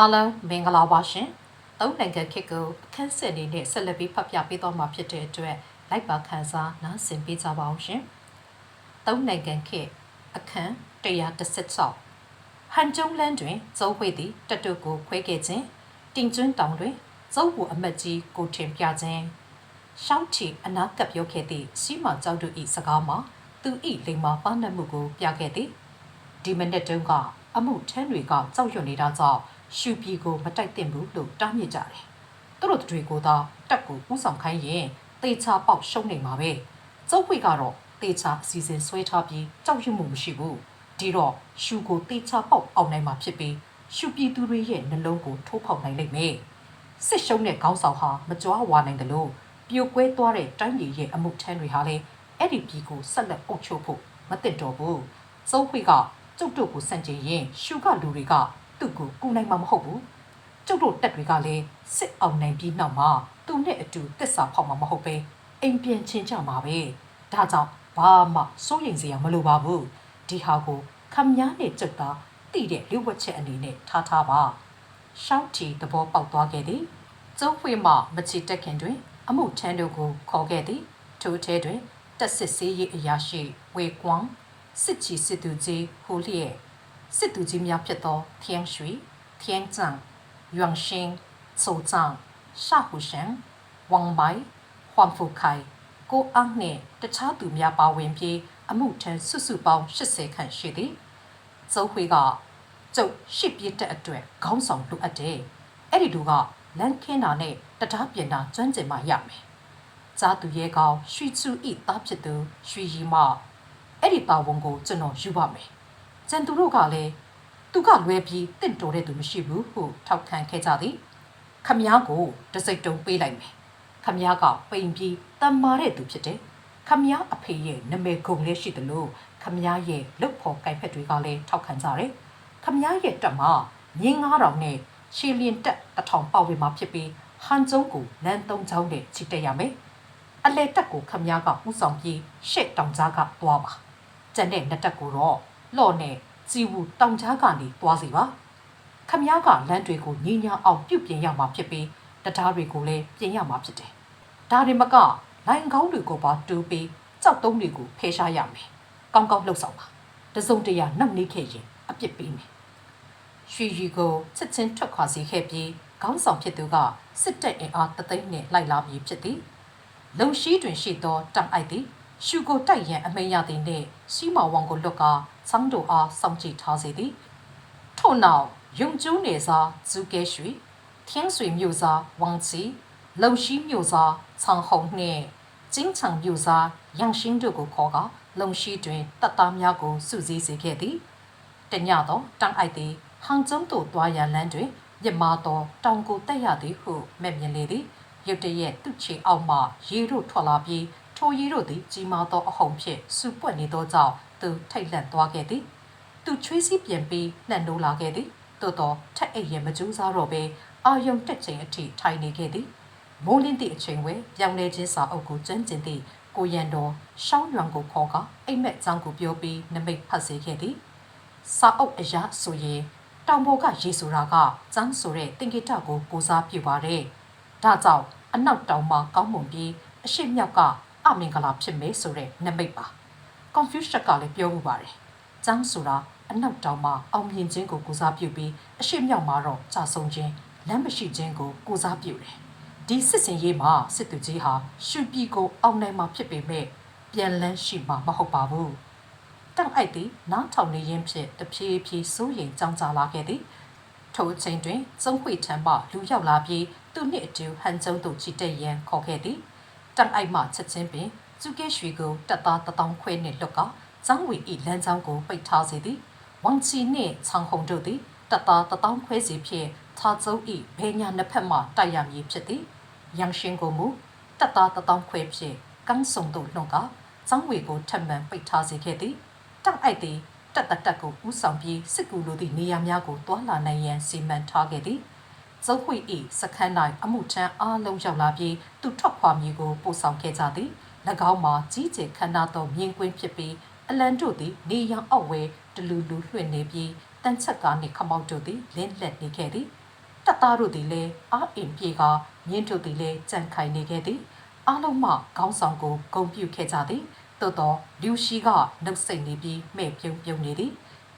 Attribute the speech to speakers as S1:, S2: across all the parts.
S1: အားလုံးမင်္ဂလာပါရှင်။သုံးနိုင်ငံခေတ်ကိုအခန်းစစ်အနေနဲ့ဆက်လက်ပြီးဖတ်ပြပေးသွားမှာဖြစ်တဲ့အတွက်လိုက်ပါခန်းစားနားဆင်ပေးကြပါအောင်ရှင်။သုံးနိုင်ငံခေတ်အခန်း116ဟန်ကျုံလန်းတွင်ဇောဝိတ်သည်တတုကိုခွဲခဲ့ခြင်းတင်ကျွန်းတောင်တွင်ဇောဘူအမတ်ကြီးကိုထင်ပြခြင်းရှောင်းချီအနာကပ်ပြောခဲ့သည့်စီမကျောက်တို့၏စကားမှာသူ၏လိမ္မာပါနှက်မှုကိုပြခဲ့သည်ဒီမနက်တုန်းကအမှုထမ်းတွေကကြောက်ရွံ့နေတာကြောင့် ရှူပီကိုမတိုက်သင့်ဘူးလို့တားမြစ်ကြတယ်သူတို့တွေကိုသာတက်ကိုဥဆောင်ခိုင်းရင်တေချာပေါက်ရှုံးနေမှာပဲကျုပ်ဝိကတော့တေချာအစီအစဉ်ဆွဲထားပြီးကြောက်ရွံ့မှုမရှိဘူးဒီတော့ရှူကိုတေချာပေါက်အောင်နိုင်မှာဖြစ်ပြီးရှူပီသူတွေရဲ့နှလုံးကိုထိုးဖောက်နိုင်လိမ့်မယ်စစ်ရှုံးတဲ့ခေါင်းဆောင်ဟာမကြွားဝါနိုင်တယ်လို့ပြိုကွဲသွားတဲ့တိုင်းပြည်ရဲ့အမှုထမ်းတွေဟာလည်းအဲ့ဒီပြည်ကိုဆက်လက်အုပ်ချုပ်ဖို့မသင့်တော်ဘူးကျုပ်ဝိကကျုပ်တို့ကိုစန့်ကျင်ရင်ရှူကလူတွေက သူ့ကိုကူနိုင်မှာမဟုတ်ဘူးကျုပ်တို့တက်တွေကလည်းစစ်အောင်နိုင်ပြီးနောက်မှာသူနဲ့အတူတစ္ဆာဖောက်မှာမဟုတ်ပဲအိမ်ပြန်ချင်းကြမှာပဲဒါကြောင့်ဘာမှစိုးရိမ်စရာမလိုပါဘူးဒီဟာကိုခမည်းနဲ့ကြက်သားတိတဲ့လူဝက်ချက်အနေနဲ့ထားထားပါရှောင်းတီသဘောပေါက်သွားခဲ့သည်ကျုံးဖွေမှမချီတက်ခင်တွင် အမှုထမ်းတို့ကိုခေါ်ခဲ့သည်ထိုထဲတွင်တက်စစ်စေးရေးအရာရှိဝေကွမ်စစ်ချီစစ်သူကြီးဟိုလျက် စစ်သူကြီးများဖြစ်သောထင်းရွှေထင်းကျန်ယွမ်ရှင်ဆိုကျန်ရှာဟူရှန်ဝမ်မိုင်ဟွမ်ဖူခိုင်ကိုအန်းနှင့်တခြားသူများပါဝင်ပြီးအမှုထမ်းစုစုပေါင်း80ခန့်ရှိသည်ဇုံးခွေကကျုပ်ရှစ်ပြည့်တဲ့အတွက်ခေါင်းဆောင်လိုအပ်တယ်အဲ့ဒီလူကလန်ခင်းတာနဲ့တံတားပြင်တာကျွမ်းကျင်မှရမယ်ဇာသူရဲကောင်ရွှေချူဤသားဖြစ်သူရွှေရီမအဲ့ဒီပါဝန်ကိုကျွန်တော်ယူပါမယ် ကျန်သူတို့ကလည်းသူကလွယ်ပြီးတင့်တော်တဲ့သူမရှိဘူးဟုထောက်ခံခဲ့ကြသည်ခမည်းကိုတစိတ်တုံပေးလိုက်မယ်ခမည်းကပိန်ပြီးတမ္မာတဲ့သူဖြစ်တယ်ခမည်းအဖေရဲ့နမေဂုံလည်းရှိသလိုခမည်းရဲ့လုပ်ဖော်ကိုင်ဖက်တွေကလည်းထောက်ခံကြတယ်ခမည်းရဲ့တက်မှာငင်း9000နဲ့ရှီလင်တက်တထောင်ပေါက်ဝေးမှာဖြစ်ပြီးဟန်ကျုံကိုလမ်းသုံးချောင်းနဲ့ချစ်တက်ရမယ်အလဲတက်ကိုခမည်းကဥဆောင်ပြီးရှေ့တောင်ကြားကသွားပါကျန်တဲ့နှစ်တက်ကိုတော့ လော့နဲ့စီဝူတောင်ကြားကနေသွားစီပါခမ ्या ကလမ်းတွေကိုညီညာအောင်ပြုတ်ပြင်ရမှာဖြစ်ပြီးတရားတွေကိုလည်းပြင်ရမှာဖြစ်တယ်ဒါတွေမကလိုင်ကောင်းတွေကိုပါတူပြီးကြောက်တုံးတွေကိုဖယ်ရှားရမယ်ကောင်းကောင်းလှုပ်ဆောင်ပါတစုံတရာနှက်နေခဲ့ရင်အပြစ်ပေးမယ်ရွှေရီကိုချက်ချင်းထွက်ခွာစေခဲ့ပြီးခေါင်းဆောင်ဖြစ်သူကစစ်တပ်အင်အားတသိန်းနဲ့လိုက်လာပြီးဖြစ်သည်လုံရှိတွင်ရှိသောတောင်အိုက်သည်ရှူကိုတိုက်ရန်အမိန်ရသည်နှင့်စီမောင်ဝေါကိုလွတ်ကာ ဆန်းတို့အားစောင့်ကြည့်ထားစေသည်ထို့နောက်ယုံကျူးနေစာဇူကဲရွှေ天水မြို့စားဝမ်ချီလုံရှိမြို့စားချောင်ဟုံနှင့်ကျင်းချံမြို့စားရန်ရှင်းတို့ကိုခေါ်ကလုံရှိတွင်တပ်သားများကိုစုစည်းစေခဲ့သည်တညတော့တန်းအိုက်သည်ဟန်ကျုံသို့တွားရလမ်းတွင်မြမတော်တောင်ကိုတက်ရသည်ဟုမဲ့မြင်လေသည်ရုတ်တရက်သူ့ချေအောက်မှရေတို့ထွက်လာပြီးထိုရီတို့သည်ကြီးမားသောအဟုန်ဖြင့်စူပွက်နေသောကြောင့် သူထိတ်လန့်သွားခဲ့သည်သူချွေးစည်းပြန်ပြီးလှန်နိုးလာခဲ့သည်သို့တော့ထက်အိပ်ရမကြိုးစားတော့ဘဲအာယုံတက်ချိန်အထိထိုင်နေခဲ့သည်မိုးလင်းသည့်အချိန်ဝဲပြောင်းလဲခြင်းစာအုပ်ကိုကျန်းကျင်သည့်ကိုရန်တော်ရှောင်းရွံကိုခေါ်ကအိမ်မက်ချောင်းကိုပြောပြီးနမိတ်ဖတ်စေခဲ့သည်စာအုပ်အရာဆိုရင်တောင်ပေါ်ကရေဆိုတာကကျန်းဆိုတဲ့တင်ကိတကိုကိုစားပြုပါတယ်ဒါကြောင့်အနောက်တောင်မှာကောင်းမွန်ပြီးအရှိမြောက်ကအမင်္ဂလာဖြစ်မယ်ဆိုတဲ့နမိတ်ပါ Confucius ကလည်းပြောမှုပါတယ်။ကျမ်းဆိုတာအနောက်တောင်မှာအောင်မြင်ခြင်းကိုကိုစားပြုပြီးအရှိမြောက်မှာတော့ကြာဆုံးခြင်းလမ်းမရှိခြင်းကိုကိုစားပြုတယ်။ဒီစစ်စင်ရေးမှာစစ်သူကြီးဟာရှုပြီကိုအောင်နိုင်မှာဖြစ်ပေမဲ့ပြန်လန်းရှိမှာမဟုတ်ပါဘူး။တန့်အိုက်သည်နားထောင်နေရင်းဖြင့်တဖြည်းဖြည်းစိုးရိမ်ကြောင်ကြလာခဲ့သည်။ထိုအချိန်တွင်စုံခွေထံမှလူရောက်လာပြီးသူနှင့်အတူဟန်ကျုံသို့ချီတက်ရန်ခေါ်ခဲ့သည်။တန့်အိုက်မှချက်ချင်းပင် ကျုကဲရွှေကိုတက်သားတထောင်ခွဲနှင့်လွတ်ကဇန်းဝီဤလမ်းကြောင်းကိုပိတ်ထားစေသည်ဝမ်ချီနှင့်ချောင်ဟုံတို့သည်တက်သားတထောင်ခွဲစီဖြင့်သာကျုံဤဘေညာနှစ်ဖက်မှတိုက်ရမည်ဖြစ်သည်ရန်ရှင်ကိုမူတက်သားတထောင်ခွဲဖြင့်ကန်းစုံတို့လွန်ကဇန်းဝီကိုထပ်မံပိတ်ထားစေခဲ့သည်တောက်အိုက်သည်တက်တတက်ကိုဥဆောင်ပြီးစစ်ကူလိုသည့်နေရာများကိုတွာလာနိုင်ရန်စီမံထားခဲ့သည်ဇုတ်ဝိဤစခန်း၌အမှုထမ်းအားလုံးရောက်လာပြီးသူထွက်ခွာမည်ကိုပို့ဆောင်ခဲ့ကြသည်၎ င်းမှာကြီးကျယ်ခမ်းနားသောမြင်ကွင်းဖြစ်ပြီးအလန်တို့သည်နေရန်အောက်ဝဲတလူလူလွှင့်နေပြီးတန်ချက်ကားနှင့်ခမောက်တို့သည်လင်းလက်နေခဲ့သည်တပ်သားတို့သည်လည်းအာအင်ပြေကမြင်းတို့သည်လည်းကြံခိုင်နေခဲ့သည်အားလုံးမှခေါင်းဆောင်ကိုဂုံပြုခဲ့ကြသည်သို့တော့လူရှိကနှုတ်ဆက်နေပြီးမဲ့ပြုံပြုံနေသည်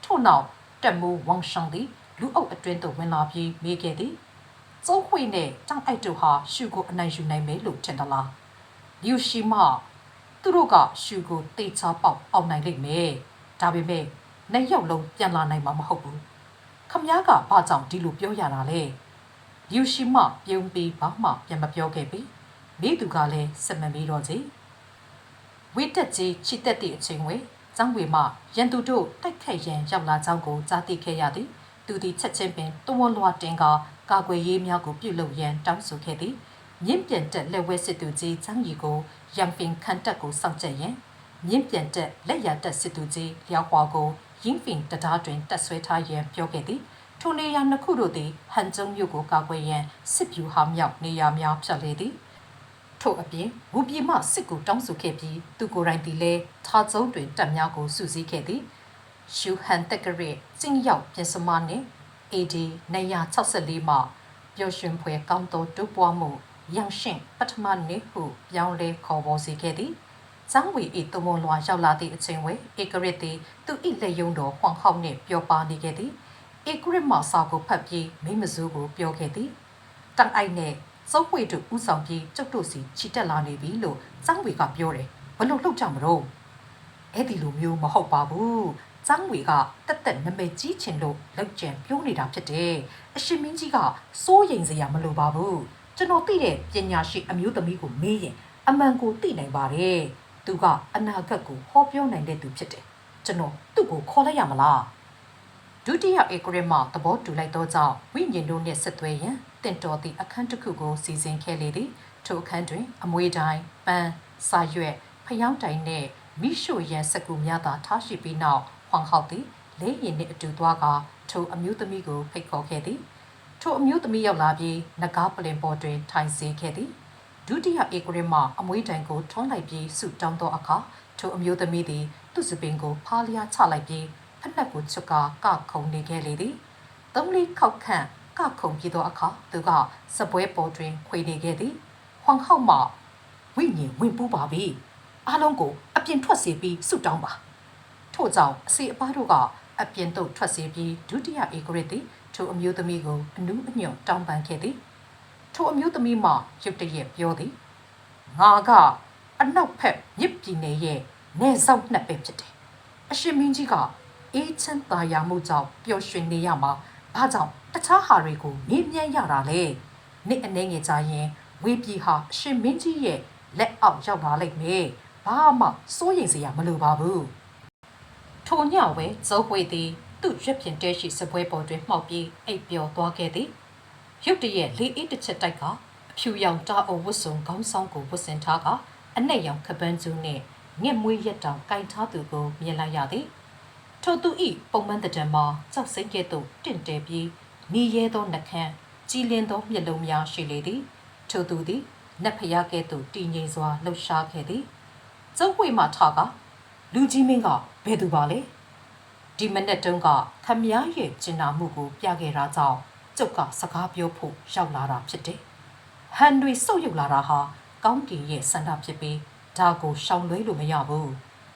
S1: ထို့နောက်တက်မိုးဝမ်ရှန်သည်လူအုပ်အတွင်းသို့ဝင်လာပြီးမေးခဲ့သည်ကျုံးခွေနဲ့တောင်အိုက်တို့ဟာရှုကိုအနိုင်ယူနိုင်မယ်လို့ထင်သလား လူရှိမှသူတို့ကရှုကိုတေချာပေါက်အောင်နိုင်လိမ့်မယ်ဒါပေမဲ့နှစ်ယောက်လုံးပြန်လာနိုင်မှာမဟုတ်ဘူးခမည်းကဘာကြောင့်ဒီလိုပြောရတာလဲလူရှိမှပြုံးပြီးဘာမှပြန်မပြောခဲ့ပြီမိသူကလည်းစက်မမီတော့ကြီးဝိတက်ကြီးချစ်တက်တဲ့အချိန်ဝေကျောင်းဝေမှရန်သူတို့တိုက်ခိုက်ရန်ရောက်လာကြောင်းကိုကြားသိခဲ့ရသည်သူသည်ချက်ချင်းပင်တွန်းလွှားတင်ကကာကွယ်ရေးများကိုပြုလုပ်ရန်တောင်းဆိုခဲ့သည် မြင့်ပြန်တက်လက်ဝဲစစ်သူကြီးချန်းကြီးကိုရန်ပင်ခန်တက်ကိုစောင့်ကြရန်မြင့်ပြန်တက်လက်ရတက်စစ်သူကြီးလျောက်ဟွာကိုရင်းဖင်တံတားတွင်တက်ဆွဲထားရန်ပြောခဲ့သည်ထိုနေရာနှစ်ခုတို့သည်ဟန်ကျုံမြို့ကိုကာကွယ်ရန်စစ်ဗျူဟာမြောက်နေရာများဖြတ်လေသည်ထို့အပြင်ဝူပြည်မှစစ်ကိုတောင်းဆိုခဲ့ပြီးသူကိုယ်တိုင်သည်လည်းထားကျုံတွင်တပ်များကိုစုစည်းခဲ့သည်ရှူဟန်တက်ကရက်ကျင်းရောက်ပြင်စမနှင့် AD 964မှပျော်ရွှင်ဖွယ်ကောင်းသောတိုးပွားမှု ရောင်ရှင်းပထမနေ့ဟုပြောင်းလဲခေါ်ပေါ်စေခဲ့သည်။ဇောင်းဝီဤတမွန်လွာရောက်လာသည့်အချိန်ဝဲဧကရစ်သည်သူ၏လက်ယုံတော်ဟွန်ဟောက်နှင့်ပျော်ပါနေခဲ့သည်။ဧကရစ်မှစာကိုဖတ်ပြီးမိမစိုးကိုပြောခဲ့သည်။တန်အိုက်နှင့်စုပ်ဝေတို့ဥဆောင်ပြီးကျုပ်တို့စီချီတက်လာနေပြီလို့ဇောင်းဝီကပြောတယ်။ဘလို့လှုပ်ကြမလို့အဲ့ဒီလိုမျိုးမဟုတ်ပါဘူး။ဇောင်းဝီကတက်တက်နမိတ်ကြီးချင်လို့လောက်ကျန်ပြောနေတာဖြစ်တယ်။အရှင်မင်းကြီးကစိုးရိမ်စရာမလိုပါဘူး။ ကျွန်တော်သိတဲ့ပညာရှိအမျိုးသမီးကိုမေးရင်အမှန်ကိုသိနိုင်ပါတယ်။သူကအနာဂတ်ကိုဟောပြောနိုင်တဲ့သူဖြစ်တယ်။ကျွန်တော်သူ့ကိုခေါ်လိုက်ရမလား။ဒုတိယဧကရမသဘောတူလိုက်သောကြောင့်ဝိညာဉ်တို့နှင့်ဆက်သွဲရန်တင့်တော်သည့်အခန်းတစ်ခုကိုစီစဉ်ခဲ့လေသည်ထိုအခန်းတွင် အမွေတိုင်းပန်းစာရွက်ဖျောင်းတိုင်နှင့်မိရှို့ရန်စကူများသာထားရှိပြီးနောက်ဟွန်ဟောက်သည်လေးရင်နှင့်အတူသွားကထိုအမျိုးသမီးကိုဖိတ်ခေါ်ခဲ့သည် ထိုအမျိုးသမီးရောက်လာပြီးနဂါပလင်ပေါ်တွင်ထိုင်စေခဲ့သည်ဒုတိယဧကရမအမွေတိုင်ကိုထွန်းလိုက်ပြီးဆုတောင်းသောအခါထိုအမျိုးသမီးသည်သူ့စပင်ကိုဖားလျားချလိုက်ပြီးဖက်နှက်ကိုချွတ်ကာကခုန်နေခဲ့လေသည်သုံးလေးခောက်ခန့်ကခုန်ပြီးသောအခါသူကစပွဲပေါ်တွင်ခွေနေခဲ့သည်ဟွန်ဟောက်မှဝိညာဉ်ဝင်ပူးပါပြီအားလုံးကိုအပြင်ထွက်စေပြီးဆုတောင်းပါထို့ကြောင့်အစီအပါးတို့ကအပြင်သို့ထွက်စေပြီးဒုတိယဧကရစ်သည် ထိုအမျိုးသမီးကိုအနူးအညွတ်တောင်းပန်ခဲ့သည်ထိုအမျိုးသမီးမှရုတ်တရက်ပြောသည်ငါကအနောက်ဖက်မြစ်ပြည်နယ်ရဲ့နေဆောင်နှစ်ပဲဖြစ်တယ်အရှင်မင်းကြီးကအေးချမ်းသာယာမှုကြောင့်ပျော်ရွှင်နေရမှာဘာကြောင့်တခြားဟာတွေကိုမေးမြန်းရတာလဲနေ့အနေငယ်ကြရင်ဝေပြည်ဟာအရှင်မင်းကြီးရဲ့လက်အောက်ရောက်လာလိမ့်မယ်ဘာမှစိုးရိမ်စရာမလိုပါဘူးထိုညဝဲဇောဝေသည် သူ့ရွက်ဖြင့်တဲရှိစပွဲပေါ်တွင်မှောက်ပြီးအိပ်ပျော်သွားခဲ့သည်ရုတ်တရက်လေးအေးတစ်ချက်တိုက်ကအဖြူရောင်တာအုပ်ဝတ်စုံခေါင်းဆောင်ကိုဝတ်ဆင်ထားကအနက်ရောင်ခပန်းကျူးနှင့်ငှက်မွေးရက်တောင်ကင်ထားသူကိုမြင်လိုက်ရသည်ထိုသူဤပုံမှန်တဲ့တံမှာကြောက်စိမ့်ကဲ့သို့တင့်တယ်ပြီးမိရဲသောနှခမ်းကြည်လင်းသောမျက်လုံးများရှိလေသည်ထိုသူသည်နတ်ဖျားကဲ့သို့တည်ငြိမ်စွာလှုပ်ရှားခဲ့သည်ကျုပ်ဝေမှထကလူကြီးမင်းကဘယ်သူပါလဲ ဒီမနေ့တုန်းကခမည်းရဲ့ကျင်နာမှုကိုပြခဲ့တာကြောင့်ကျုပ်ကစကားပြောဖို့ရောက်လာတာဖြစ်တယ်ဟန်တွေစုပ်ယူလာတာဟာကောင်းကင်ရဲ့ဆန္ဒဖြစ်ပြီးဒါကိုရှောင်လွဲလို့မရဘူး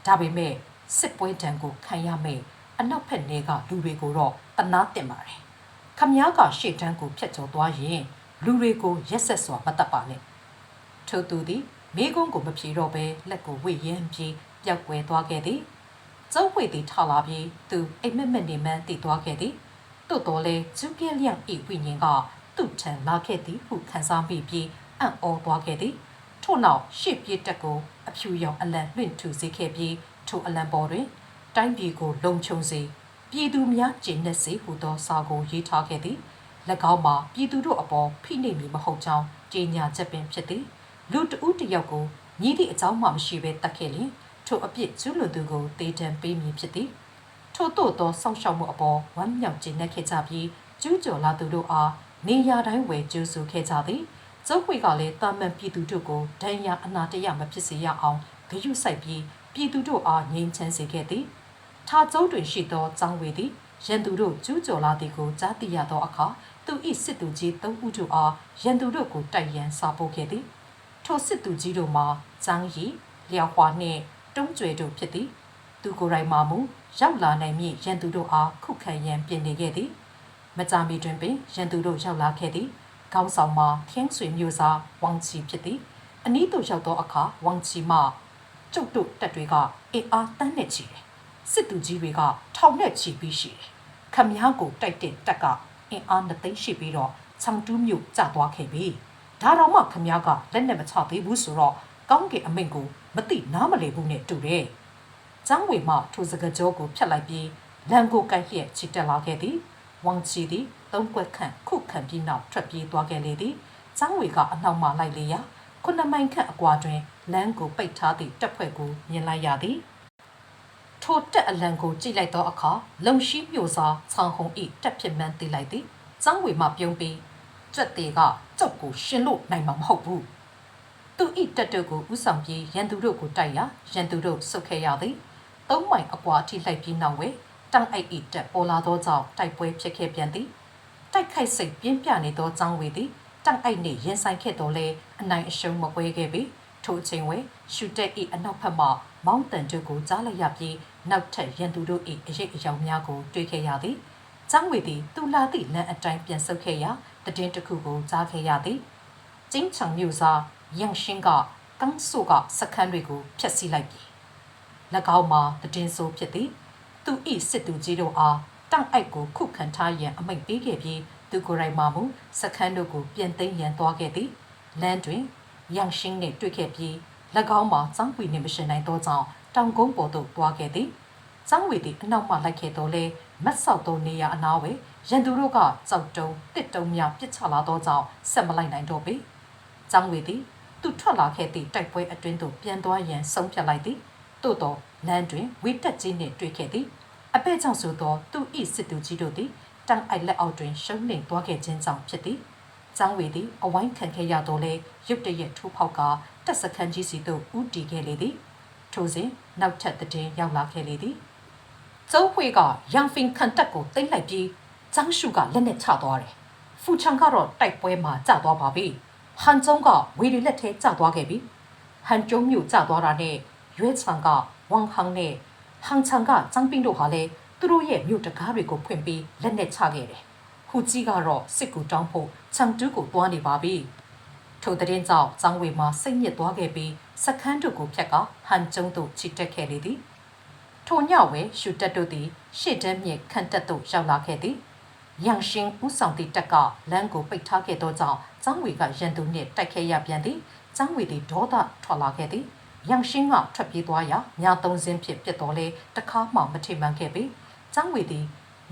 S1: ဒါပေမဲ့စစ်ပွဲတံကိုခံရမယ်အနောက်ဖက်နေကလူတွေကိုတော့တနာတင်ပါတယ်ခမည်းကရှေ့တန်းကိုဖျက်ကျော်သွားရင်လူတွေကိုရက်ဆက်စွာမတတ်ပါနဲ့ထို့သူသည်မိကုန်းကိုမဖြေတော့ဘဲလက်ကိုဝေရမ်းပြီးပျောက်ကွယ်သွားခဲ့သည် ကျုပ်ဝေသည်ထလာပြီးသူအိမ်မက်မက်နေမှန်းတည်သွားခဲ့သည်သို့တော်လဲကျူးကဲလျံဤဝိညာဉ်ကသူ့ထံလာခဲ့သည်ဟုခံစားမိပြီးအံ့ဩသွားခဲ့သည်ထို့နောက်ရှေ့ပြေးတက်ကိုအဖြူရောင်အလံလွင့်ထူစေခဲ့ပြီးထိုအလံပေါ်တွင် တိုင်းပြည်ကိုလုံခြုံစေပြည်သူများကျင့်နေစေဟုသောစာကိုရေးထားခဲ့သည်၎င်းမှာပြည်သူတို့အပေါ်ဖိနှိပ်မည်မဟုတ်ကြောင်းကြေညာချက်ပင်ဖြစ်သည်လူတဦးတစ်ယောက်ကိုညီသည့်အကြောင်းမှမရှိဘဲတတ်ခဲ့လျင် ထိုအပြစ်ကျူးလွန်သူကိုတေတံပေးမည်ဖြစ်သည်ထို့သို့သောစောင့်ရှောက်မှုအပေါ်ဝမ်းမြောက်ခြင်းနဲ့ခဲ့ကြပြီးကျူးကျော်လာသူတို့အားနေရာတိုင်းဝယ်ကျူးစုခဲ့ကြသည်ကျုပ်ဝေကလည်းတာမန်ပြည်သူတို့ကိုဒဏ်ရာအနာတရမဖြစ်စေရအောင်ဂရုစိုက်ပြီးပြည်သူတို့အားငြိမ်းချမ်းစေခဲ့သည်ထာကျုံးတွင်ရှိသောចောင်းဝေသည်ရန်သူတို့ကျူးကျော်လာသည်ကိုကြားသိရသောအခါသူ၏စစ်သူကြီးသုံးဦးတို့အားရန်သူတို့ကိုတိုက်ရန်စာပို့ခဲ့သည်ထိုစစ်သူကြီးတို့မှာဇန်းရီလျောက်ဟွာနှင့် တုံးကျွဲတို့ဖြစ်သည်သူကိုယ်တိုင်မှမူရောက်လာနိုင်မည့်ရန်သူတို့အားခုခံရန်ပြင်နေခဲ့သည်မကြာမီတွင်ပင်ရန်သူတို့ရောက်လာခဲ့သည်ခေါင်းဆောင်မှာထင်းဆွေမျိုးစားဝမ်ချီဖြစ်သည်အနီးသို့ရောက်သောအခါဝမ်ချီမှကျုပ်တို့တက်တွေကအင်အားတန်းနဲ့ချီတယ်စစ်သူကြီးတွေကထောင်နဲ့ချီပြီးရှိတယ်ခမည်းကိုတိုက်တဲ့တက်ကအင်အားနှစ်သိန်းရှိပြီးတော့ချောင်တူးမျိုးကျသွားခဲ့ပြီဒါတော့မှခမည်းကလက်နဲ့မချသေးဘူးဆိုတော့ကောင်းကင်အမိန့်ကို မသိနားမလည်ဘူးနဲ့တူတယ်။ကျန်းဝေမှထိုစကကြောကိုဖျက်လိုက်ပြီးလန်ကိုကိုက်လျက်ချီတက်လာခဲ့သည်။ဝမ်ချီသည်သုံးကွက်ခန့်ခုခံပြီးနောက်ထွက်ပြေးသွားခဲ့လေသည်။ကျန်းဝေကအနောက်မှလိုက်လေရာခုနှစ်မိုင်ခန့်အကွာတွင်လန်ကိုပိတ်ထားသည့်တပ်ဖွဲ့ကိုမြင်လိုက်ရသည်။ထိုတက်အလံကိုကြည့်လိုက်သောအခါလုံရှိမျိုးစားချောင်းဟုံဤတက်ဖြစ်မှန်းသိလိုက်သည်။ကျန်းဝေမှပြုံးပြီးကြက်သေးကကြောက်ကိုရှင်လို့နိုင်မှာမဟုတ်ဘူး။ သူဤတက်တို့ကိုဥဆောင်ပြီးရန်သူတို့ကိုတိုက်ရာရန်သူတို့ဆုတ်ခဲ့ရသည်။သုံးမိုင်အကွာအထိလိုက်ပြီးနောက်ဝဲတန်းအိုက်ဤတက်ပေါ်လာသောကြောင့်တိုက်ပွဲဖြစ်ခဲ့ပြန်သည်။တိုက်ခိုက်စိတ်ပြင်းပြနေသောចောင်းဝေသည်တန်းအိုက်နှင့်ရင်ဆိုင်ခဲ့တော်လဲအနိုင်အရှုံးမပွဲခဲ့ပြီ။ထိုအချိန်ဝဲရှူတက်ဤအနောက်ဘက်မှမောင်းတန်တို့ကိုကြားလိုက်ရပြီးနောက်ထပ်ရန်သူတို့၏အရေးအယောင်များကိုတွေ့ခဲ့ရသည်။ចောင်းဝေသည်သူလာသည့်လမ်းအတိုင်းပြန်ဆုတ်ခဲ့ရာတည်င်းတစ်ခုကိုကြားခဲ့ရသည်။ကျင်းချံမျိုးစား ရန်ရှင်းကကန်ဆိုကစခန်းတွေကိုဖျက်ဆီးလိုက်ပြီ၎င်းမှာတည်င်းဆိုးဖြစ်သည်သူဤစစ်သူကြီးတို့အားတောင်အိုက်ကိုခုခံထားရန်အမိန့်ပေးခဲ့ပြီးသူကိုယ်တိုင်မှမူစခန်းတို့ကိုပြန်သိမ်းရန်သွားခဲ့သည်လမ်းတွင်ရန်ရှင်းနှင့်တွေ့ခဲ့ပြီး၎င်းမှာစောင်းပွေနှင့်မရှင်နိုင်သောကြောင့်တောင်ကုန်းပေါ်သို့သွားခဲ့သည်စောင်းဝေသည်အနောက်မှလိုက်ခဲ့တော့လဲမတ်ဆောက်သောနေရာအနားဝယ်ရန်သူတို့ကကြောက်တုံးတစ်တုံးများပစ်ချလာသောကြောင့်ဆက်မလိုက်နိုင်တော့ပေ။ကျောင်းဝေသည် သူထွက်လာခဲ့သည့်တိုက်ပွဲအတွင်းသို့ပြန်သွားရန်ဆုံးဖြတ်လိုက်သည်။သို့သောလမ်းတွင်ဝိတက်ကြီးနှင့်တွေ့ခဲ့သည်။အပဲ့ကြောင့်ဆိုသောသူ၏စစ်သူကြီးတို့သည်တန်အိုက်လက်အောက်တွင်ရှုံးနေသွားခဲ့ခြင်းကြောင့်ဖြစ်သည်။ចောင်းဝီသည်အဝိုင်းခံခဲ့ရတော့လေရုတ်တရက်ထိုးဖောက်ကတက်စခန်းကြီးစီသို့ဦးတည်ခဲ့လေသည်။ထိုစဉ်နောက်ထပ်တည်င်းရောက်လာခဲ့လေသည်။周慧ကရန်ဖင်ခံတက်ကိုသိမ့်လိုက်ပြီးကျန်းရှုကလက်နဲ့ချသွားတယ်။ဖူချန်ကတော့တိုက်ပွဲမှာကျသွားပါပြီ။ ဟန်ကျုံကဝေရီလက်ထဲကျသွားခဲ့ပြီ။ဟန်ကျုံမျိုးကျသွားတာနဲ့ရွဲချန်ကဝမ်ဟန်နဲ့ဟန်ချန်ကကျန်းပင်းတို့ဟာလည်းသူတို့ရဲ့မြို့တကားတွေကိုဖွင့်ပြီးလက်နဲ့ချခဲ့တယ်။ဟူကြီးကတော့စစ်ကူတောင်းဖို့ချန်တူးကိုတွားနေပါပြီ။ထိုတဲ့င်းကြောင့်ចောင်းဝေမှာစိတ်ညစ်သွားခဲ့ပြီးစခန်းတို့ကိုဖျက်ကဟန်ကျုံတို့ချီတက်ခဲ့လေသည်။ထိုညဝဲရှူတက်တို့သည်ရှေ့တန်းမြင့်ခန့်တက်သို့ရောက်လာခဲ့သည်။ ရန်ရှင်ဦးဆောင်သည့်တက်ကလမ်းကိုပိတ်ထားခဲ့သောကြောင့်ចောင်းဝေကရန်သူနှင့်တိုက်ခဲရပြန်သည်။ចောင်းဝေသည်ဒေါသထွက်လာခဲ့သည်။ရန်ရှင်ကထွက်ပြေးသွားရာညာသုံးစင်းဖြစ်ပြစ်တော်လဲတခါမှမထိမှန်ခဲ့ပြီ။ចောင်းဝေသည်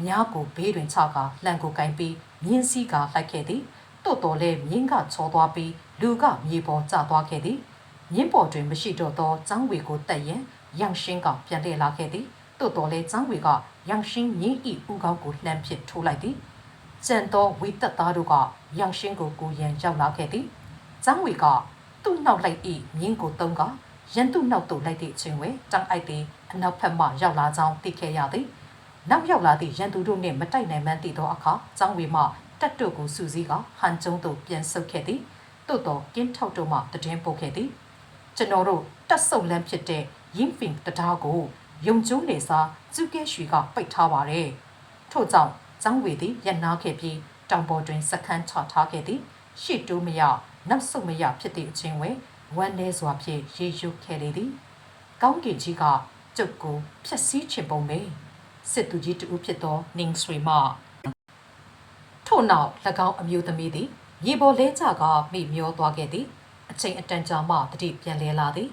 S1: မြားကိုဘေးတွင်ချကာလန်ကိုကင်ပြီးမြင်းစည်းကလိုက်ခဲ့သည်။တို့တော်လဲမြင်းကချောသွားပြီးလူကမြေပေါ်ကျသွားခဲ့သည်။မြင်းပေါ်တွင်မရှိတော့သောចောင်းဝေကိုတက်ရင်ရန်ရှင်ကပြန်လှည့်လာခဲ့သည်။တို့တော်လဲចောင်းဝေက ရန်ရှင်မြင်းဤဥကောင်းကိုလှမ်းပစ်ထိုးလိုက်သည်။ကျန်သောဝိတက်သားတို့ကရန်ရှင်ကိုကိုရန်ရောက်လာခဲ့သည်။ចောင်းဝေကသူ့နောက်လိုက်ဤမြင်းကိုတုံးကရန်သူ့နောက်သို့လိုက်သည့်အချိန်ဝဲတန်းအိုက်သည်အနောက်ဘက်မှရောက်လာကြောင်းသိခဲ့ရသည်။နောက်ရောက်လာသည့်ရန်သူတို့နှင့်မတိုက်နိုင်မှန်းသိသောအခါចောင်းဝေမှတက်တို့ကိုစူးစီးကဟန်ကျုံသို့ပြန်ဆုတ်ခဲ့သည်။သို့သောကင်းထောက်တို့မှတည်င်းပို့ခဲ့သည်။ကျွန်တော်တို့တက်ဆုပ်လန်းဖြစ်တဲ့ယင်းဖင်တတားကို ယုံကျိုးနေစားကျုကဲရွှေကပိတ်ထားပါတယ်။ထို့ကြောင့်ចောင်းဝေသည်ရန်နာခဲ့ပြီးတောင်ပေါ်တွင်စခန်းချထားခဲ့သည်ရှေ့တိုးမရနောက်ဆုတ်မရဖြစ်သည့်အချင်းဝဲဝမ်းနေစွာဖြင့်ရေရုပ်ခဲ့လေသည်ကောင်းကင်ကြီးကကျုပ်ကိုဖျက်ဆီးချင်ပုံပဲစစ်သူကြီးတူဖြစ်သောနင်းဆွေမှထို့နောက်၎င်းအမျိုးသမီးသည်မြေပေါ်လဲကျကမိမျောသွားခဲ့သည်အချိန်အတန်ကြာမှတတိပြန်လဲလာသည်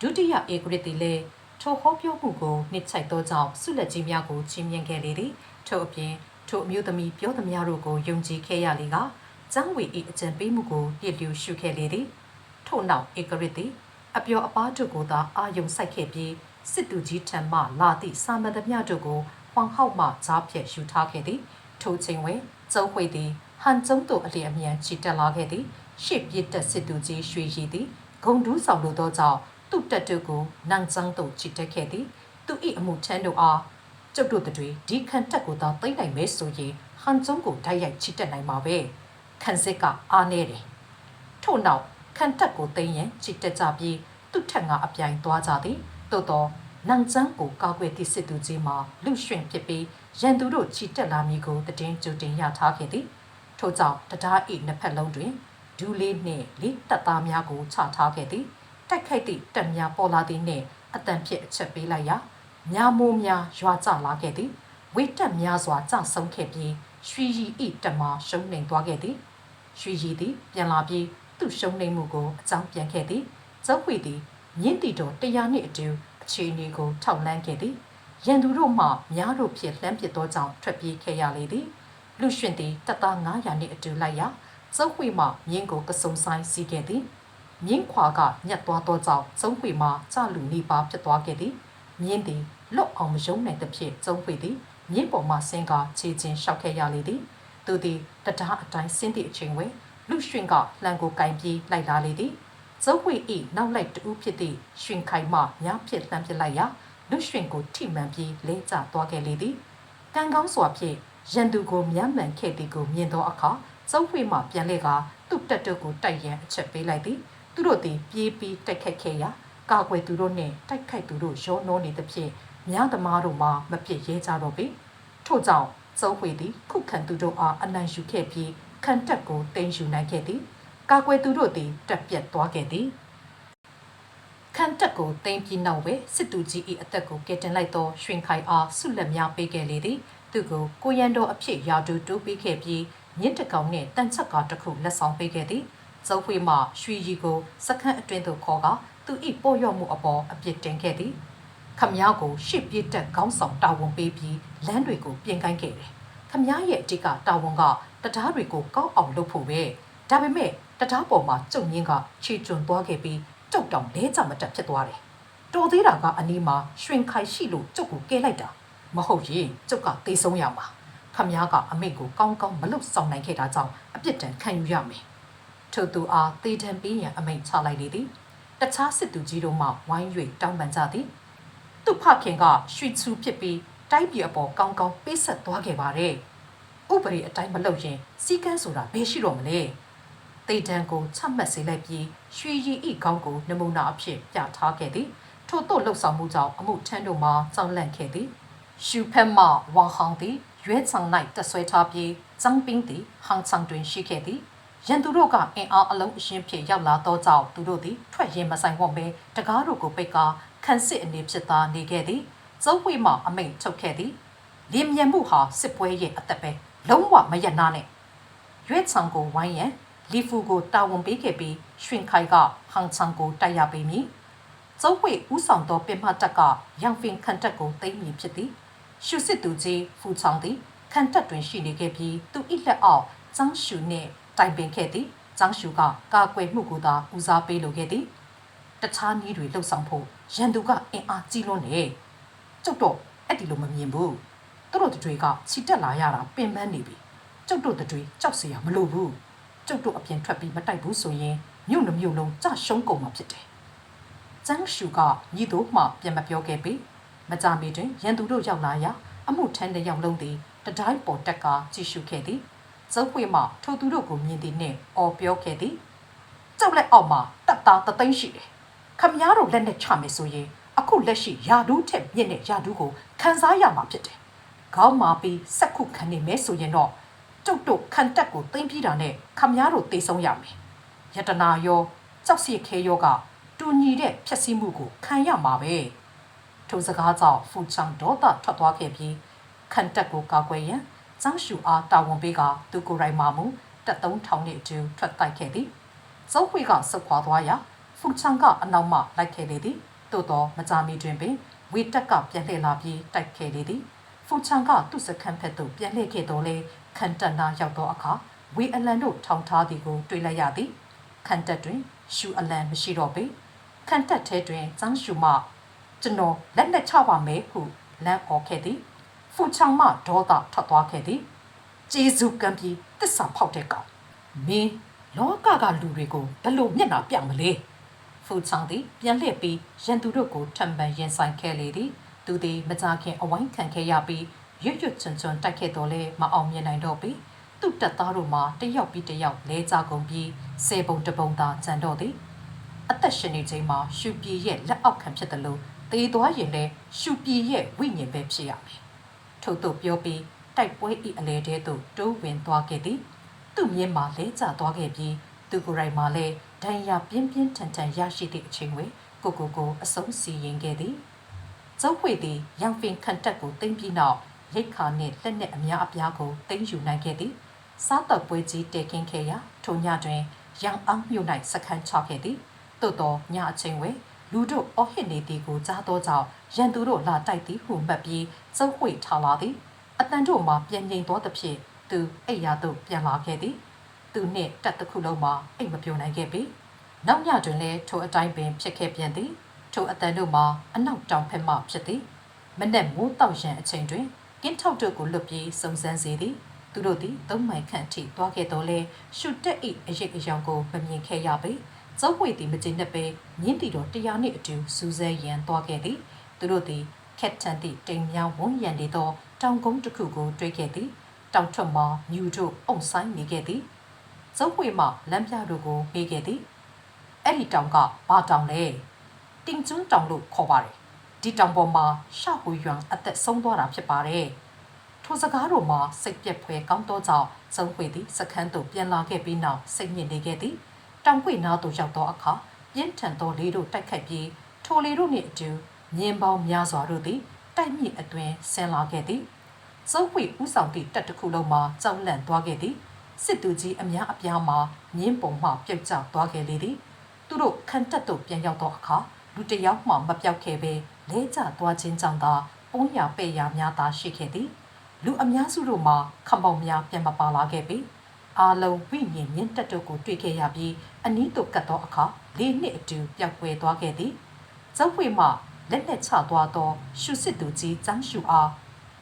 S1: ဒုတိယဧကရစ်သည်လည်း ထိုဟောပြောမှုကိုနှစ်ချိုက်သောကြောင့်ဆုလက်ကြီးများကိုချီးမြှင့်ခဲ့လေသည်ထို့အပြင်ထိုအမျိုးသမီးပြောသမျှတို့ကိုယုံကြည်ခဲ့ရလေကကျန်းဝေ၏အကြံပေးမှုကိုပြည့်လျူရှုခဲ့လေသည်ထို့နောက်ဧကရစ်သည်အပျော်အပါးတို့ကိုသာအာယုံဆိုင်ခဲ့ပြီးစစ်သူကြီးထံမှလာသည့်စာမန်သမျှတို့ကိုဟွန်ဟောက်မှကြားဖြတ်ယူထားခဲ့သည်ထိုချိန်တွင်ကျုံဝေသည်ဟန်ကျုံတို့အလျင်အမြန်ချီတက်လာခဲ့သည်ရှေ့ပြစ်တက်စစ်သူကြီးရွှေရည်သည်ဂုံဒူးဆောင်လိုသောကြောင့် သူ့တက်တို့ကိုနန်ကျန်းတို့ချီတက်ခဲ့သည်သူ၏အမှုထမ်းတို့အားကျုပ်တို့တွေဒီခံတက်ကိုသာသိမ့်နိုင်မဲဆိုရင်ဟဟန်ကျုံကိုတိုက်ရိုက်ချစ်တက်နိုင်မှာပဲခန်းစစ်ကအားနေတယ်ထို့နောက်ခန်တက်ကိုသိမ်းရင်ချစ်တက်ကြပြီးသူ့ထက်ငါအပြိုင်သွားကြသည်သို့တော့နန်ကျန်းကိုကောက်ွယ်သည့်စစ်သူကြီးမှာလူရွှင်ဖြစ်ပြီးရန်သူတို့ချီတက်လာမည်ကိုတည်င်းကြိုတင်ရထားခဲ့သည်ထို့ကြောင့်တရားဤနှစ်ဖက်လုံးတွင်ဒူးလေးနှင့်လေးတပ်သားများကိုချထားခဲ့သည် တိုက်ခိုက်သည့်တပ်များပေါ်လာသည်နှင့်အတန်ဖြစ်အချက်ပေးလိုက်ရာညာမိုးများရွာကျလာခဲ့သည်ဝိတက်များစွာကြဆုံးခဲ့ပြီးရွှီရီဤတမရှုံးနေသွားခဲ့သည်ရွှီရီသည်ပြန်လာပြီးသူ့ရှုံးနေမှုကိုအကြောင်းပြန်ခဲ့သည်ဇောက်ဝီသည်မြင့်တီတော်တရားနှင့်အတူအခြေအနေကိုထောက်လှမ်းခဲ့သည်ရန်သူတို့မှများတို့ဖြင့်လှမ်းပစ်သောကြောင့်ထွက်ပြေးခဲ့ရလေသည်လူရှင်သည်တပ်သား900နှင့်အတူလိုက်ရာဇောက်ဝီမှမြင်းကိုကစုံဆိုင်စီးခဲ့သည် မြင်းခွာကညက်သွားသောကြောင့်ဇုံးဝီမှကြလူနေပါဖြစ်သွားခဲ့သည်မြင်းသည်လွတ်အောင်မယုံနိုင်သဖြင့်ဇုံးဝီသည်မြင်းပေါ်မှဆင်းကာခြေချင်းရှောက်ခဲ့ရလေသည်သူသည်တရားအတိုင်းဆင်းသည့်အချိန်ဝဲလူရှင်ကလှန်ကိုကင်ပြီးလိုက်လာလေသည်ဇုံးဝီဤနောက်လိုက်တူဖြစ်သည့်ရှင်ခိုင်မှညားဖြစ်လှမ်းပစ်လိုက်ရာလူရှင်ကိုထိမှန်ပြီးလဲကျသွားခဲ့လေသည်ကံကောင်းစွာဖြင့်ရန်သူကိုမြမ်းမှန်ခဲ့သည်ကိုမြင်သောအခါဇုံးဝီမှပြန်လဲကသူ့တက်တုကိုတိုက်ရန်အချက်ပေးလိုက်သည် သူတို့သည်ပြေးပြီးတိုက်ခတ်ခဲ့ရာကာကွယ်သူတို့နှင့်တိုက်ခိုက်သူတို့ရောနှောနေသဖြင့်များသမားတို့မှမပြစ်ရဲကြတော့ပေထို့ကြောင့်စုံးဝေသည်ခုခံသူတို့အားအနံယူခဲ့ပြီးခံတက်ကိုတင်ယူနိုင်ခဲ့သည်ကာကွယ်သူတို့သည်တက်ပြတ်သွားခဲ့သည်ခံတက်ကိုတင်ပြီးနောက်ပဲစစ်သူကြီး၏အသက်ကိုကယ်တင်လိုက်သောရွှင်ခိုင်အားဆုလက်များပေးခဲ့လေသည်သူကိုကိုရန်တော်အဖြစ်ရာတူတိုးပေးခဲ့ပြီးမြင့်တကောင်နှင့်တန်ချက်ကားတစ်ခုလက်ဆောင်ပေးခဲ့သည် ဇုံဖွေမှရွှေရီကိုစခန်းအတွင်းသို့ခေါ်ကသူ၏ပို့ရော့မှုအပေါ်အပြစ်တင်ခဲ့သည်ခမည်းကိုရှစ်ပြစ်တက်ခေါင်းဆောင်တာဝန်ပေးပြီးလမ်းတွေကိုပြင်ကိုင်းခဲ့တယ်ခမည်းရဲ့အတိတ်ကတာဝန်ကတရားတွေကိုကောက်အောင်လုပ်ဖို့ပဲဒါပေမဲ့တရားပေါ်မှာကျုံရင်းကခြေကျွံသွားခဲ့ပြီးတုတ်တောင်လဲကြမတက်ဖြစ်သွားတယ်တော်သေးတာကအနီးမှာရွှင်ခိုင်ရှိလို့ကျုပ်ကိုကဲလိုက်တာမဟုတ်ရင်ကျုပ်ကတေးဆုံးရမှာခမည်းကအမိန့်ကိုကောင်းကောင်းမလုပ်ဆောင်နိုင်ခဲ့တာကြောင့်အပြစ်ဒဏ်ခံယူရမယ် ထို့သူအားတေတံပေးရန်အမိန့်ချလိုက်လေသည်တခြားစစ်သူကြီးတို့မှဝိုင်း၍တောင်းပန်ကြသည်သူ့ဖခင်ကရွှေချူဖြစ်ပြီးတိုက်ပြည်အပေါ်ကောင်းကောင်းပေးဆက်သွားခဲ့ပါတယ်ဥပဒေအတိုင်းမလုပ်ရင်စီကန်းဆိုတာဘယ်ရှိတော့မလဲတေတံကိုချမှတ်စေလိုက်ပြီးရွှေရည်ဤကောင်းကိုနမူနာအဖြစ်ပြထားခဲ့သည်ထို့သို့လှုပ်ဆောင်မှုကြောင့်အမှုထမ်းတို့မှကြောက်လန့်ခဲ့သည်ရှူဖက်မှဝါဟောင်သည်ရွဲဆောင်၌တဆွဲထားပြီးဇန်းပင်းသည်ဟန်ဆောင်တွင်ရှိခဲ့သည် ရန်သူတို့ကအင်အားအလုံးအရှင်းဖြင့်ရောက်လာသောကြောင့်သူတို့သည်ထွက်ရင်မဆိုင်ဝတ်ပဲတကားတို့ကိုပိတ်ကာခန်းစစ်အနေဖြစ်သားနေခဲ့သည်ဇုံးဝေမှအမိန်ထုတ်ခဲ့သည်လင်းမြန်မှုဟာစစ်ပွဲရဲ့အသက်ပဲလုံးဝမရနာနဲ့ရွေးချံကိုဝိုင်းရန်လီဖူကိုတာဝန်ပေးခဲ့ပြီးရွှင်ခိုင်ကဟန်ချံကိုတိုက်ရပေးမည်ဇုံးဝေဥဆောင်သောပင်မတက်ကရန်ဖင်ခန်တက်ကိုသိမ်းမည်ဖြစ်သည်ရှုစစ်သူကြီးဖူချောင်းသည်ခန်တက်တွင်ရှိနေခဲ့ပြီးသူ၏လက်အောက်ចောင်းရှုနှင့် တိုင်ပင်ခဲ့သည်။ကျောင်းရှူကကာကွယ်မှုကိုသာဦးစားပေးလိုခဲ့သည်။တခြားနည်းတွေလှုပ်ဆောင်ဖို့ရန်သူကအင်အားကြီးလွန်းတယ်။ကျုပ်တော့အဲ့ဒီလိုမမြင်ဘူး။သူတို့တွေကချီတက်လာရတာပင်ပန်းနေပြီ။ကျုပ်တို့တွေကြောက်စရာမလိုဘူး။ကျုပ်တို့အပြင်ထွက်ပြီးမတိုက်ဘူးဆိုရင်မြို့နှမြို့လုံးကြရှုံးကုန်မှာဖြစ်တယ်။ကျောင်းရှူကညီတို့မှပြန်မပြောခဲ့ပေ။မကြမီတွင်ရန်သူတို့ရောက်လာရာအမှုထမ်းတဲ့ရောက်လုံးသည်တတိုင်းပေါ်တက်ကကြည့်ရှုခဲ့သည်။ ဇုတ်ပွေမှထိုသူတို့ကိုမြင်သည်နှင့်အော်ပြောခဲ့သည်ကြောက်လက်အောက်မှာတပ်သားတသိန်းရှိတယ်ခမည်းတော်လက်နဲ့ချမယ်ဆိုရင်အခုလက်ရှိယာဒူးထက်မြင့်တဲ့ယာဒူးကိုခန်းစားရမှာဖြစ်တယ်ခေါင်းမာပြီးစက်ခုခံနေမယ်ဆိုရင်တော့ကျုပ်တို့ခံတက်ကိုသိမ့်ပြီးတာနဲ့ခမည်းတော်တေဆုံးရမယ်ယတနာရောကြောက်စီခဲရောကတူညီတဲ့ဖြက်စီးမှုကိုခံရမှာပဲထိုစကားကြောင့်ဖူချောင်ဒေါသထွက်သွားခဲ့ပြီးခံတက်ကိုကောက်ွယ်ရန် ဇောင်းရှူအားတာဝန်ပေးကသူကိုယ်တိုင်မှမူတက်သုံးထောင်နှင့်အတူထွက်တိုက်ခဲ့သည်ဇုံးဝေကဆုတ်ခွာသွားရာဖူချောင်ကအနောက်မှလိုက်ခဲ့လေသည်သို့သောမကြာမီတွင်ပင်ဝေတက်ကပြန်လှည့်လာပြီးတိုက်ခဲ့လေသည်ဖူချောင်ကသူ့စခန်းဖက်သို့ပြန်လှည့်ခဲ့တော်လဲခန်တက်နာရောက်သောအခါဝေအလန်တို့ထောင်ထားသည်ကိုတွေ့လိုက်ရသည်ခန်တက်တွင်ရှူအလန်မရှိတော့ပေခန်တက်ထဲတွင်ဇောင်းရှူမှကျွန်တော်လက်နဲ့ချပါမယ်ဟုလမ်းអော်ခဲ့သည် ဖူချောင်မှဒေါသထွက်သွားခဲ့သည်ကျေးဇူးကံပြီးတစ္ဆာဖောက်တဲ့ကောင်မင်းလောကကလူတွေကိုဘယ်လိုမျက်နှာပြမလဲဖူချောင်သည်ပြန်လှည့်ပြီးရန်သူတို့ကိုထံပန်ရင်ဆိုင်ခဲ့လေသည်သူသည်မကြခင်အဝိုင်းခံခဲ့ရပြီးရွတ်ရွတ်ချွန်ချွန်တိုက်ခဲ့တော်လဲမအောင်မြင်နိုင်တော့ပြီသူ့တက်သားတို့မှာတယောက်ပြီးတယောက်လဲကြကုန်ပြီးဆယ်ပုံတပုံသာကျန်တော့သည်အသက်ရှင်နေချိန်မှာရှူပြည်ရဲ့လက်အောက်ခံဖြစ်တယ်လို့သေသွားရင်လည်းရှူပြည်ရဲ့ဝိညာဉ်ပဲဖြစ်ရမယ် ထို့သို့ပြောပြီးတိုက်ပွဲဤအလေတဲသို့တိုးဝင်သွားခဲ့သည်သူ့မြင်းမှာလဲကျသွားခဲ့ပြီးသူကိုယ်တိုင်မှာလည်းဒဏ်ရာပြင်းပြင်းထန်ထန်ရရှိသည့်အချိန်ဝေကိုကိုကိုအဆုံးစီရင်ခဲ့သည်ကျုပ်ဝေသည်ရန်ဖင်ခန်တက်ကိုတင်ပြီးနောက်ရိတ်ခါနှင့်လက်နက်အများအပြားကိုတင်ယူနိုင်ခဲ့သည်စားတော့ပွဲကြီးတည်ခင်းခဲ့ရာထိုညတွင်ရန်အောင်မြို့၌စခန်းချခဲ့သည်သို့သောညအချိန်ဝေလူတို့အော်ဟစ်နေသည်ကိုကြားသောကြောင့် ရန်သူတို့လာတိုက်သည်ဟုမှတ်ပြီးကျုပ်ဝေထားလာသည်အတန်တို့မှပြန်ငိမ်သောသဖြင့်သူအိပ်ရာသို့ပြန်လာခဲ့သည်သူနှင့်တက်တစ်ခုလုံးမှာအိတ်မပြောနိုင်ခဲ့ပြီနောက်ညတွင်လည်းထိုအတိုင်းပင်ဖြစ်ခဲ့ပြန်သည်ထိုအတန်တို့မှာအနောက်တောင်ဖက်မှဖြစ်သည်မနက်မိုးတောက်ရန်အချိန်တွင်ကင်းထောက်တို့ကိုလွတ်ပြီးစုံစမ်းစေသည်သူတို့သည်သုံးမိုင်ခန့်ထိသွားခဲ့တော်လဲရှုတက်၏အရေးအယောင်ကိုမမြင်ခဲ့ရပေဇုတ်ဝေသည်မကျေနပ်ပေမြင်းတီတော်တရားနှင့်အတူစူးစဲရန်သွားခဲ့သည် သူတို့သည်ခက်ထန်သည့်တိမ်မြောင်းဝန်းရံနေသောတောင်ကုန်းတစ်ခုကိုတွေ့ခဲ့သည်တောင်ထွက်မှာမြူတို့အုံဆိုင်နေခဲ့သည်ဇုတ်ဝေမှလမ်းပြတို့ကိုမေးခဲ့သည်အဲ့ဒီတောင်ကဘာတောင်လဲတင်ကျွန်းတောင်လို့ခေါ်ပါတယ်ဒီတောင်ပေါ်မှာရှဟူယွမ်အသက်ဆုံးသွားတာဖြစ်ပါတယ်ထိုစကားတို့မှာစိတ်ပြက်ဖွယ်ကောင်းသောကြောင့်ဇုံဝေသည်စခန်းသို့ပြန်လာခဲ့ပြီးနောက်စိတ်ညစ်နေခဲ့သည်တောင်ကွေနားသို့ရောက်သောအခါပြင်းထန်သောလေတို့တိုက်ခိုက်ပြီးထိုလေတို့နှင့်အတူ မြင်းပေါင်းများစွာတို့သည်တိုက်မြစ်အတွင်ဆင်းလာခဲ့သည်ဇုံဝေဥဆောင်သည့်တပ်တစ်ခုလုံးမှာကြောက်လန့်သွားခဲ့သည်စစ်သူကြီးအများအပြားမှာမြင်းပုံမှပြုတ်ကျသွားခဲ့လေသည်သူတို့ခံတက်သို့ပြန်ရောက်သောအခါလူတစ်ယောက်မှမပြောက်ခဲ့ပဲလဲကျသွားခြင်းကြောင့်သာပုံးရပဲ့ရများသာရှိခဲ့သည်လူအများစုတို့မှာခမောင်များပြန်မပါလာခဲ့ပြီအာလုံးဝိညာဉ်မြင့်တက်တို့ကိုတွေ့ခဲ့ရပြီးအနီးသို့ကတ်သောအခါလေးနှစ်အတူပျောက်ကွယ်သွားခဲ့သည်ဇောက်ဝေမှ လက်လက်ချသွားသော ရှုစစ်သူကြီးចောင်းရှုအား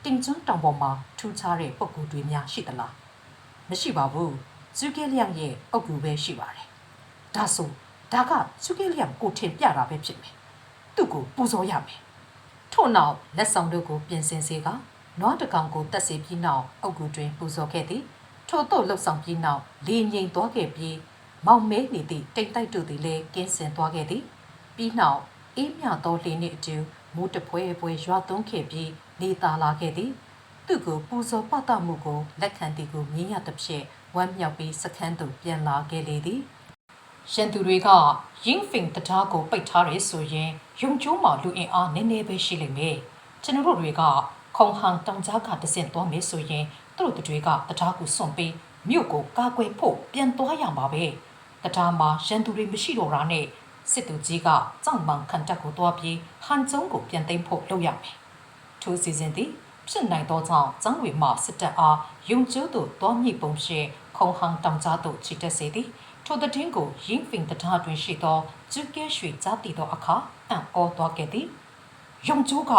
S1: တင်ကျွန်းတောင်ပေါ်မှာထူးခြားတဲ့ပုံကူတွေများရှိသလားမရှိပါဘူးဇူကဲလျံရဲ့အုပ်ကူပဲရှိပါတယ်ဒါဆိုဒါကစုကဲလျံကိုထင်ပြတာပဲဖြစ်မယ်သူ့ကိုပူဇော်ရမယ်ထို့နောက်လက်ဆောင်တို့ကိုပြင်ဆင်စေကနွားတကောင်ကိုတက်စီပြီးနောက်အုတ်ကူတွင်ပူဇော်ခဲ့သည်ထို့သို့လှုပ်ဆောင်ပြီးနောက်လေငိမ်သွားခဲ့ပြီးမောင်မဲနေသည့်တိမ်တိုက်တို့သည်လည်းကင်းစင်သွားခဲ့သည်ပြီးနောက် အေးမြသောလေနှင့်အတူမိုးတပွဲပွဲရွာသွန်းခဲ့ပြီးနေသာလာခဲ့သည်သူ့ကိုပူဇော်ပသမှုကိုလက်ခံသည်ကိုမြင်ရသဖြင့်ဝမ်းမြောက်ပြီးစခန်းသို့ပြန်လာခဲ့လေသည်ရန်သူတွေကရင်းဖင်တံတားကိုပိတ်ထားရဲဆိုရင်ယုံကျိုးမှလူအင်အားနည်းနည်းပဲရှိလိမ့်မယ်။ကျွန်တော်တို့တွေကခုံဟန်တောင်ကြားကတဆင့်သွားမယ်ဆိုရင်သူတို့တွေကတံတားကိုစွန့်ပြီးမြို့ကိုကာကွယ်ဖို့ပြန်သွားရမှာပဲ။တံတားမှာရန်သူတွေမရှိတော့တာနဲ့ စစ်သူကြီးကကြောက်မှန်ခံတက်ကိုသွားပြီးဟန်ကျုံကိုပြန်သိမ်းဖို့လုပ်ရမယ်။ထိုစီစဉ်သည်ဖြစ်နိုင်သောကြောင့်ကျန်းဝေမှစစ်တပ်အားယုံကျိုးသို့တွားမြင့်ပုံရှိခုံဟန်တောင်ကြားသို့ချီတက်စေသည်။ထိုတဲ့င်းကိုရင်းဖင်တံတားတွင်ရှိသောကျုကဲရွှေကြားတည်သောအခါအံ့ဩသွားခဲ့သည်။ယုံကျိုးက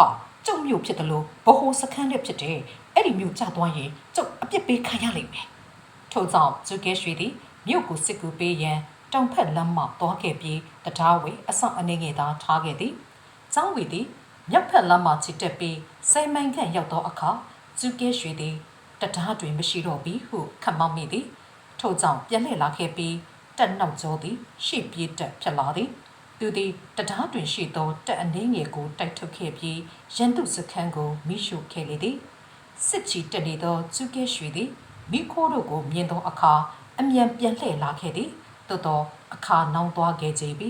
S1: ကျုံမြို့ဖြစ်တယ်လို့ဘဟုစခန်းလည်းဖြစ်တယ်။အဲ့ဒီမြို့ကျသွားရင်ကျုပ်အပြစ်ပေးခံရလိမ့်မယ်။ထို့ကြောင့်ကျုကဲရွှေသည်မြို့ကိုစစ်ကူပေးရန် တောင်ဖက်လမ်းမှသွားခဲ့ပြီးတံတားဝေအဆောင်အနေငယ်သာထားခဲ့သည်။ကျောင်းဝေသည်မြောက်ဖက်လမ်းမှချစ်တက်ပြီးစိတ်မိုင်ခန့်ရောက်သောအခါကျုကဲရွှေသည်တံတားတွင်မရှိတော့ပြီဟုခန့်မှန်းမိသည်။ထို့ကြောင့်ပြန်လှည့်လာခဲ့ပြီးတက်နောက်ကျောသည်ရှေ့ပြေးတက်ဖြစ်လာသည်သူသည်တံတားတွင်ရှိသောတက်အနှင်းငယ်ကိုတိုက်ထုတ်ခဲ့ပြီးရန်သူစခန်းကိုမိရှုခဲ့လေသည်စစ်ချီတက်နေသောကျုကဲရွှေသည်မိခိုးတို့ကိုမြင်သောအခါအမြန်ပြန်လှည့်လာခဲ့သည် သို့သောအခါနောင်သွားခဲ့ကြပြီ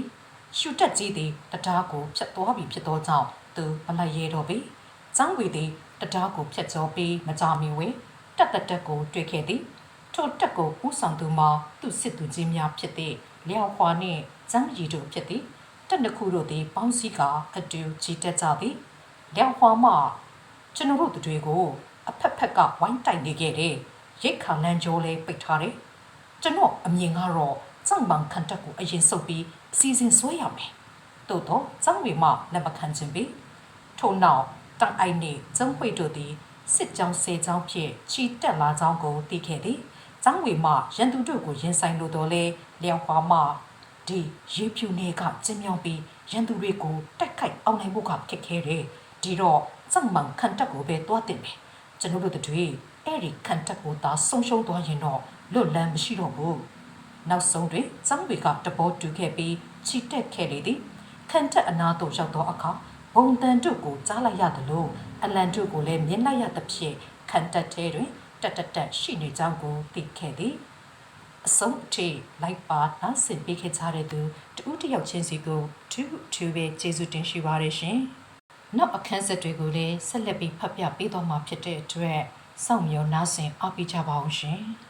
S1: ရှုတက်ကြီးသည်တံတားကိုဖြတ်သွားပြီဖြစ်သောကြောင့်သူမလိုက်ရဲတော့ပြီ။ចောင်းဝီသည်တံတားကိုဖြတ်ကျော်ပြီးမကြမီဝေတက်တက်တက်ကိုတွေ့ခဲ့သည်။ထိုတက်ကိုဥဆောင်သူမှာသူ့စစ်သူကြီးများဖြစ်သည့်လျောက်ခွာနှင့်ဇန်းရီတို့ဖြစ်သည်။တက်နှစ်ခုတို့သည်ပေါင်းစည်းကအတူကြီးတက်ကြသည်။လျောက်ခွာမှကျွန်တော်တို့တွေကိုအဖက်ဖက်ကဝိုင်းတိုက်နေခဲ့တယ်။ရိတ်ခါလန်းကြိုးလေးပိတ်ထားတယ်။ကျွန်တော်အမြင်ကတော့ စောင့်မန်ခံတက်ကိုအရင်စုပ်ပြီးအစီအစဉ်ဆွဲရမယ်။တိုးတော့စောင့်ဝေမှလက်မခံခြင်းပြီ။ထို့နောက်တန်အိုင်နေကျုံးဝေတို့သည်စစ်ကြောင်းစေကြောင်းဖြင့်ချီတက်လာကြောင်းကိုသိခဲ့သည်။ကျောင်းဝေမှရန်သူတို့ကိုရင်ဆိုင်လိုတော့လဲလျောက်ခွာမှဒီရေဖြူနေကကျင်းမြောင်းပြီးရန်သူတွေကိုတိုက်ခိုက်အောင်နိုင်ဖို့ကခက်ခဲတယ်။ဒီတော့စောင့်မန်ခံတက်ကိုပဲတွားတင်မယ်။ကျွန်တော်တို့တွေအဲ့ဒီခံတက်ကိုသာဆုံးရှုံးသွားရင်တော့လွတ်လန်းမရှိတော့ဘူး နောက်ဆုံးတွင်စောင်းတွေကတဘောတူခဲ့ပြီးချီတက်ခဲ့လေသည်ခံတက်အနာသို့ရောက်သောအခါဘုံတန်တို့ကိုကြားလိုက်ရသလိုအလန်တို့ကိုလည်းမြင်လိုက်ရသဖြင့်ခံတက်ထဲတွင်တက်တက်တက်ရှိနေကြောင်းကိုသိခဲ့သည်အဆုံးအထိလိုက်ပါနားဆင်ပေးခဲ့ကြတဲ့သူတူဦးတစ်ယောက်ချင်းစီကိုတူတူပဲကျေးဇူးတင်ရှိပါတယ်ရှင်။နောက်အခန်းဆက်တွေကိုလည်းဆက်လက်ပြီးဖတ်ပြပေးသွားမှာဖြစ်တဲ့အတွက်စောင့်မျှော်နားဆင်အားပေးကြပါအောင်ရှင်။